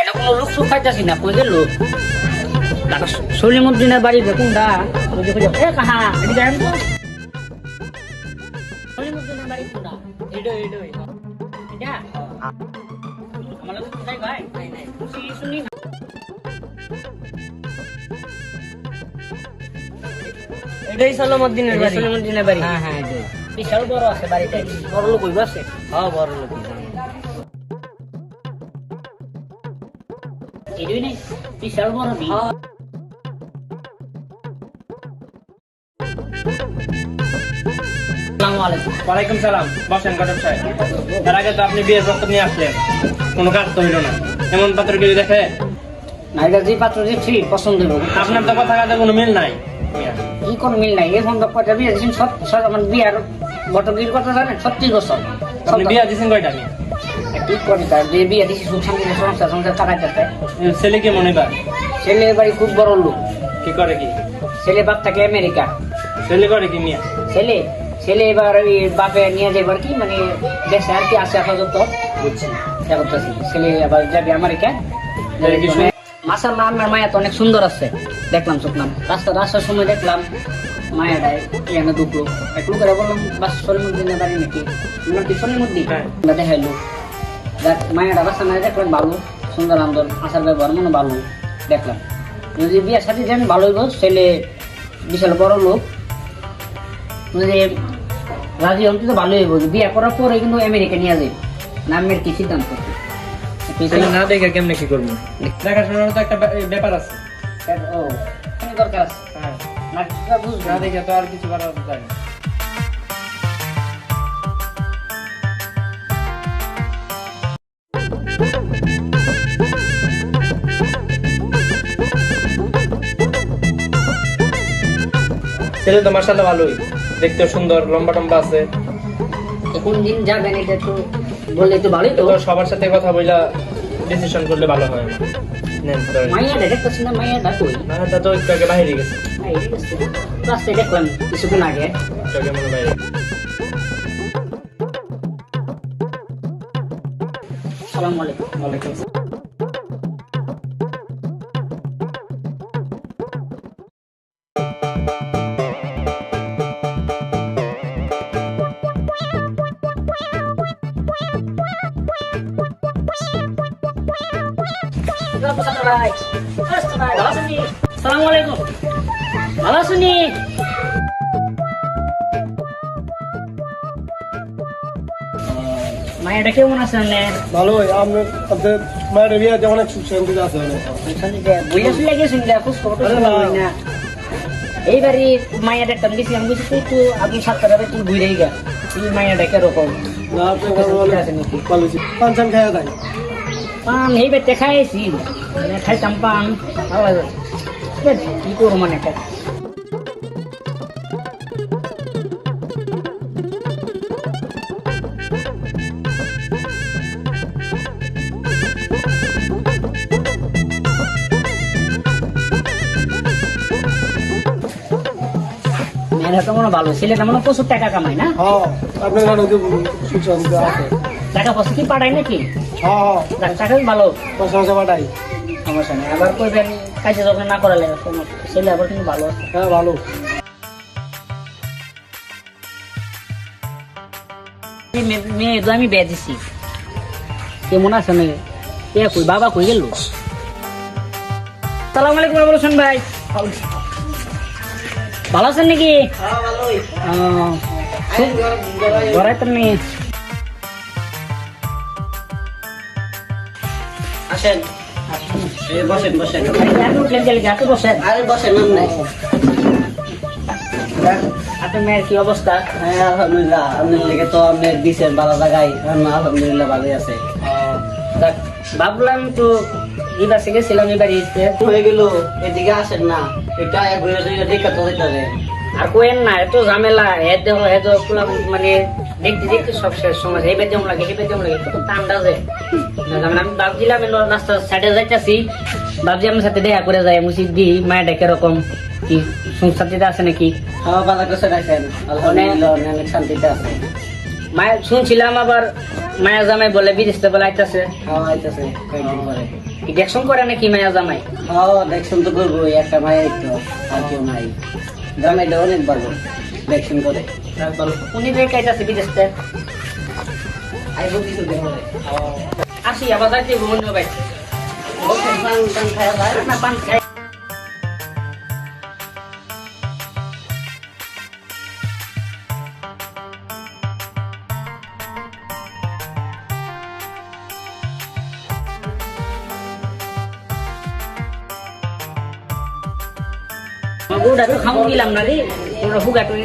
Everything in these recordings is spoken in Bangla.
এটা কোনো লোক সুখ খাইতেছি না কই গেল সলিমুদ্দিনের বাড়ি এ কাহা এদিকে তো সলিমুদ্দিনের বাড়ি কোনটা? এডো এডো এটা আমার লোক কোথায় ভাই? শুনি শুনি এটাই সালামউদ্দিনের এটা বাড়ি। সলিমুদ্দিনের বাড়ি। হ্যাঁ হ্যাঁ বিশাল বড় আছে বাড়িতে বড় লোক আছে। হ্যাঁ বড় লোক নেই বিশাল বড় বি আসসালামু আলাইকুম ওয়ালাইকুম সালাম বসেন ঘটক সাহেব। তার আগে তো আপনি বিয়ের প্রস্তাব নিয়ে আসলেন। কোনো কাজ তো হইল না। এমন পাত্র কেউ দেখে? নাইগা যে পাত্র দেখছি পছন্দ হলো আপনার তো কথা কাজে কোনো মিল নাই। কি কোন মিল নাই? এখন তো কয়টা বিয়ে দিয়েছেন? সব আমার বিয়ার বটগির কথা জানেন? ছত্রিশ বছর আপনি বিয়ে দিয়েছেন কয়টা মেয়ে? কি করি তার যে বিয়ে দিয়েছি সুখ শান্তি সংসার সংসার চালাইতে ছেলে কি মনে বা ছেলে বাড়ি খুব বড় লোক। কি করে কি? ছেলে বাপ থাকে আমেরিকা। ছেলে করে কি মিয়া ছেলে ছেলে এবার ওই বাপে নিয়ে যাবার কি মানে দেশে আর কি আছে আপাতত। বুঝছি। করতেছি। ছেলে আবার যাবে আমেরিকা। ছেলে কি শুনে- মাসাল্লাহ আমার মায়া তো অনেক সুন্দর আছে। দেখলাম শুকলাম রাস্তা রাস্তার সময় দেখলাম এখানে ঢুকলো একটু করে বললাম বাস সলিমুদ্দিনের বাড়ি নাকি? কি সলিমুদ্দিন? হ্যাঁ। দেখাইলো। দেখ মায়াটা বাসা মায়া দেখলাম ভালো সুন্দর আন্দোলন আসার ব্যবহার মনে ভালো দেখলাম। যদি বিয়ে সাথে যান ভালোই বল ছেলে বিশাল বড় লোক। যদি রাজি হন তো ভালোই হইব। বিয়ে করার পরে কিন্তু আমেরিকা নিয়ে যাবে নামের কি সিদ্ধান্ত? না দেখে কেমনে কি করব? দেখাশোনার তো একটা ব্যাপার আছে। ও দরকার আছে। হ্যাঁ। না দেখে তো আর কিছু করা যায় না ছেলে তো মার্শাল্লাহ ভালোই। দেখতে সুন্দর লম্বা টম্বা আছে। কোন দিন যাবেন এটা তো বললে তো ভালোই তো। সবার সাথে কথা বইলা ডিসিশন করলে ভালো হয়। মাইয়া দেখতেছি না তো একটু আগে বাইরে গেছে। রাস্তায় দেখলাম কিছুক্ষণ আগে। একটু আগে মনে বাইরে সালাম আলাইকুম। ওয়ালাইকুম আসসালাম। ভাই ভালো আছেন সালাম আলাইকুম ভালো আছেন মায়াটা কেমন আছেন ভালোই আপনি আপনার মায়ের বিয়ে যেমন এক শান্তিতে আছে খবর শোনা হয় না এইবারই মায়া দেখতাম গেছি আমি তুই আপনি সাতটা যাবে তুই বুঝে গা তুই মায়া দেখে এরকম না আপনি ভালো আছে নাকি ভালো পান চান খাওয়া যায় পান এইবার দেখাইছি মানে খাইতাম পান ভালো লাগে কি করব মানে একটা মেয়েরা তো মনে ভালো ছেলেটা মনে প্রচুর টাকা কামায় না? হ্যাঁ টাকা পয়সা কি পাঠায় নাকি? হ্যাঁ হ্যাঁ। ভালো। পয়সা পয়সা পাঠাই সমস্যা নেই। আবার কইবেন কাজে যখন না করালে ছেলে আবার কিন্তু ভালো আছে। হ্যাঁ ভালো। মেয়ে- তো আমি বিয়ে দিছি। কেমন আছে না কে কই বাবা কই গেল? সালাম আলাইকুম বলছেন ভাই। ভালো আছেন নাকি? ঘরে তো নেই বসেন। বসেন বসেন। আরে, বসেন হ্যাঁ আলহামদুলিল্লাহ আপনার ভালোই আছে। ভাবলাম তো এবার থেকে ছিলাম এবার হয়ে গেল, এদিকে আসেন না। এটা ঘুরে দেখে তো আর কোয়েন না, এত ঝামেলা, এত এত মানে দেখতে দেখতে সব শেষ সময় এইবার যেমন লাগে এইবার যেমন লাগে কত ঠান্ডা যে। আমি ভাবছিলাম রাস্তা সাইডে যাইতেছি ভাবছি আমার সাথে দেখা করে যাই মুসিদ দি মায়ের ডেকে এরকম কি দিতে আছে নাকি? রাখেন অনেক শান্তিতে আছে। মায়া শুনছিলাম আবার মায়া জামাই বলে বিদেশ থেকে বলে আইতাছে। খাওয়া আইতেছে কয়েকদিন পরে। কি দেখশন করে নাকি মায়া জামাই? খাওয়া দেখছেন তো করব একটা মায়ের তো আর কেউ নাই। জামাইটা অনেক ভালো দেখছেন করে। উনি রেখে আইতাছে বিদেশ আইবো কিছু পরে আসি, আবার যাইতে বন্ধু ভাই পান টান খাওয়া না তো খামু দিলাম না রে ওটা হুগা টুকে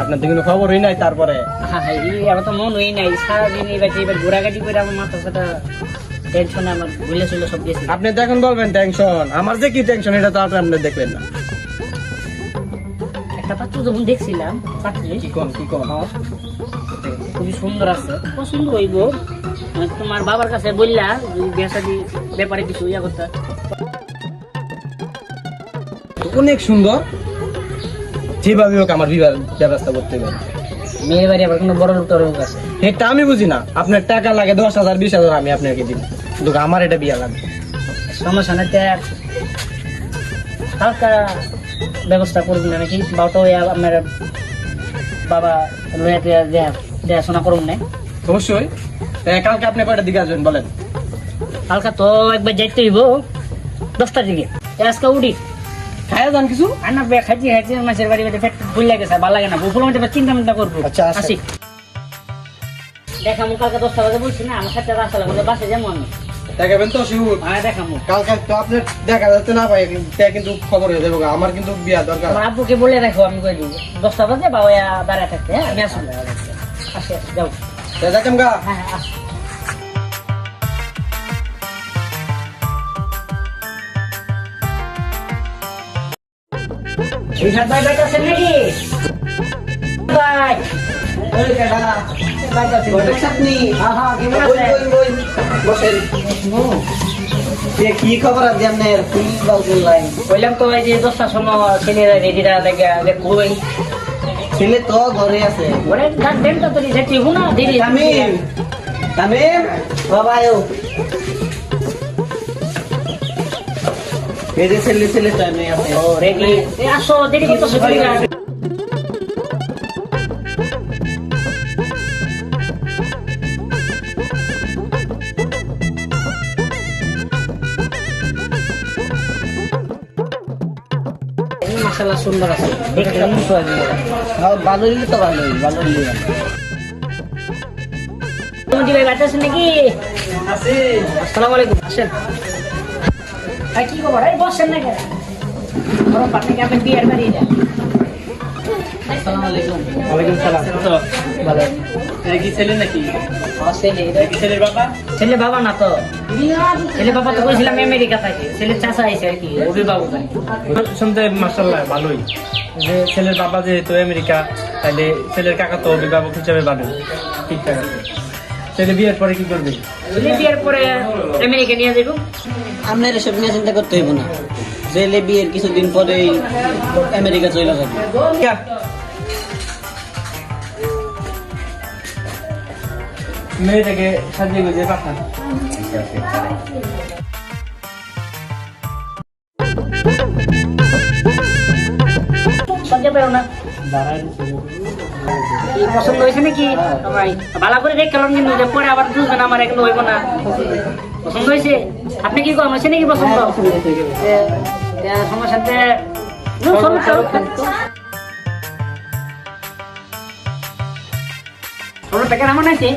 আপনার তো কোনো খবরই নাই তারপরে। আমার তো মন হই নাই। সারাদিন এবার এবার ঘোরাঘাটি করে আমার মাথা সাথে টেনশন আমার ভুলে ছিল সব গেছে। আপনি দেখুন বলবেন টেনশন আমার যে কি টেনশন এটা তো আপনি দেখবেন না। একটা পাত্র যখন দেখছিলাম পাত্রে কি কোন কি কোন? খুবই সুন্দর আছে পছন্দ হইব। মানে তোমার বাবার কাছে বললা যদি বিয়া ব্যাপারে কিছু ইয়া করতে। অনেক সুন্দর। যেভাবে হোক আমার বিবাহ ব্যবস্থা করতে হবে। মেয়ের বাড়ি আবার কোনো বড় লোক আছে? এটা আমি বুঝি না। আপনার টাকা লাগে দশ হাজার বিশ হাজার আমি আপনাকে দিব। কিন্তু আমার এটা বিয়া লাগবে। সমস্যা তে হালকা ব্যবস্থা করবেন না নাকি? ওই আপনার বাবা দেখাশোনা করুন না অবশ্যই। কালকে আপনি কয়টা দিকে আসবেন বলেন? হালকা তো একবার যাইতে হইব। দশটার দিকে। আজকে উঠি। খায়া যান কিছু? আর না খাইছি খাইছি মাছের বাড়ি বাড়ি পেট ভুল লাগে ভালো লাগে না। বুফুল মধ্যে চিন্তা মিন্তা করব। আচ্ছা, আচ্ছা। আসি। দেখামু কালকে দশটা বাজে বলছি না আমার সাথে রাস্তা লাগবে বাসে যাব আমি। দেখাবেন তো শিউর। হ্যাঁ দেখামু। কালকে তো আপনার দেখা যাচ্ছে না ভাই তা কিন্তু খবর হয়ে যাবে। আমার কিন্তু বিয়া দরকার। আমার আব্বুকে বলে রাখো আমি কই দিব দশটা বাজে বাবা দাঁড়ায় থাকতে হ্যাঁ আমি আসব আসি আসি, যাও। তা গা। হ্যাঁ হ্যাঁ নাকি? ভাই আপনি? হ্যাঁ হ্যাঁ কেমন আছেন? বসেন। কি খবর আছে আপনার? কি বললেন বললাম তো এই যে দশটার সময় ছেলেরা রেডিরা দেখে দেখবই ছেলে তো ঘরে আছে। ওরে ডাক দেন তো তুই যেতে হব না দেরি তামিম তামিম বাবা এই যে ছেলে ছেলে টাইমে আছে ও আসো দেরি করতেছো করি। মাসাল্লাহ সুন্দর আছে। হইলে তো ভালোই ভালো হইলে ভালো। তুমি ভাই বাচ্চা আছেন নাকি? আসসালামু আলাইকুম আসেন। কি খবর? এই বসেন না কেন? আপনি বিয়ের বাড়ি যান? ছেলে বাবা? না তো। ছেলে বাবা তো বলছিলাম আমেরিকা থাকে। ছেলে চাষা আইছে আর কি অভিভাবক। শুনতে মাসাল্লাহ ভালোই। যে ছেলের বাবা যেহেতু আমেরিকা তাহলে ছেলের কাকা তো অভিভাবক হিসাবে ভালো ঠিকঠাক আছে। ছেলে বিয়ের পরে কি করবে? ছেলে বিয়ের পরে আমেরিকা নিয়ে যাব আপনার এসব নিয়ে চিন্তা করতে হইব না। জেলে বিয়ের কিছুদিন পরেই আমেরিকা চলে যাবে। মেয়েটাকে সাজিয়ে গুজিয়ে পাঠান। সহ্য পারো না। কি পছন্দ হয়েছে নাকি? ভাই ভালো করে দেখ কারণ কিন্তু যে পরে আবার বুঝবেন আমার এগুলো হইব না। পছন্দ হয়েছে? আপনি কি করেন? হয়েছে নাকি পছন্দ? সমস্যা সরু, সরু। সরুটা আছে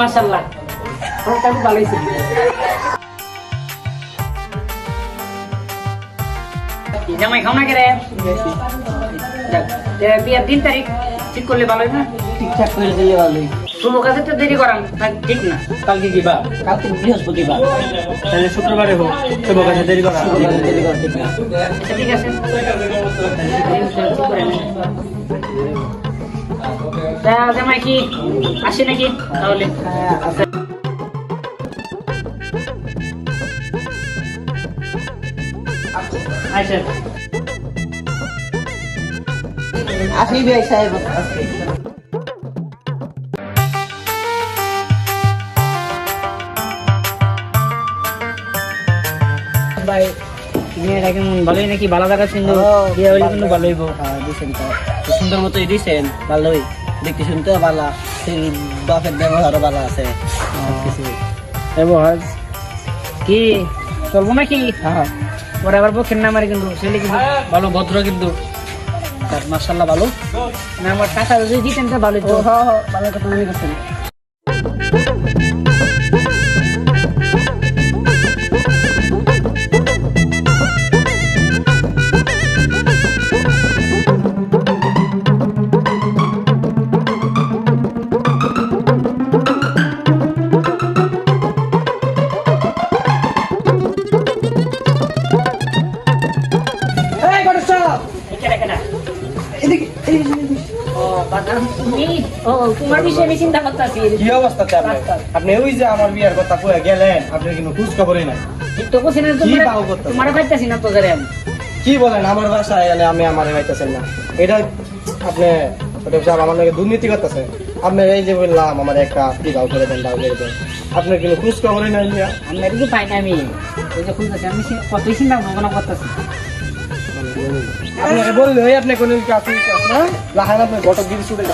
মাশাল্লাহ সরুটা খুব ভালো হয়েছে। জামাই খাও না কেরে? বিয়ের দিন তারিখ। ঠিক করলে ভালো হয় না? ঠিকঠাক করে দিলে ভালোই শুভ কাজে তো দেরি করাম ঠিক না। কালকে কি বা কালকে বৃহস্পতিবার। তাহলে শুক্রবারে হোক শুভ কাজে দেরি করা। দেরি করা ঠিক না। আচ্ছা ঠিক আছে। জামাই কি আসে নাকি তাহলে? আচ্ছা আসি ভাই সাহেব। ভাই মেয়েটা কেমন? ভালোই নাকি? ভালো হ্যাঁ, বিয়ে কিন্তু হ্যাঁ, দিছেন তো। তো সুন্দর মতোই দিছেন ভালোই। দেখতে শুনতেও ভালো সেই বাপের ব্যবহারও ভালো আছে। ব্যবহার কি? চলবো নাকি? হ্যাঁ। ওরা আবার পক্ষের নামারে কিন্তু ছেলে কিন্তু ভালো, ভদ্র কিন্তু। মার্শাল্লাহ ভালো। না, আমার টাকা যদি দিতেন তো ভালো হ্যাঁ হ্যাঁ ভালো কথা মনে করছেন আপনি আপনি ওই যে আমার বিয়ার কথা কয়ে গেলেন আপনি কিন্তু খোঁজ খবরই নাই তো কোসে না কি বলেন আমার বাসায় এনে আমি আমার পাইতেছেন না। এটা আপনি আমার নাকি দুর্নীতি করতেছে। আপনি এই যে বললাম আমার একটা কি দাও করে দেন দাও করে দেন। আপনার কিন্তু খোঁজ খবরই নাই আমি পাই না আমি। কতই চিন্তা ভাবনা করতেছি। বললে আপনি কোনো কাজ না? লাহান আপনি ঘটক গিরি ছুটে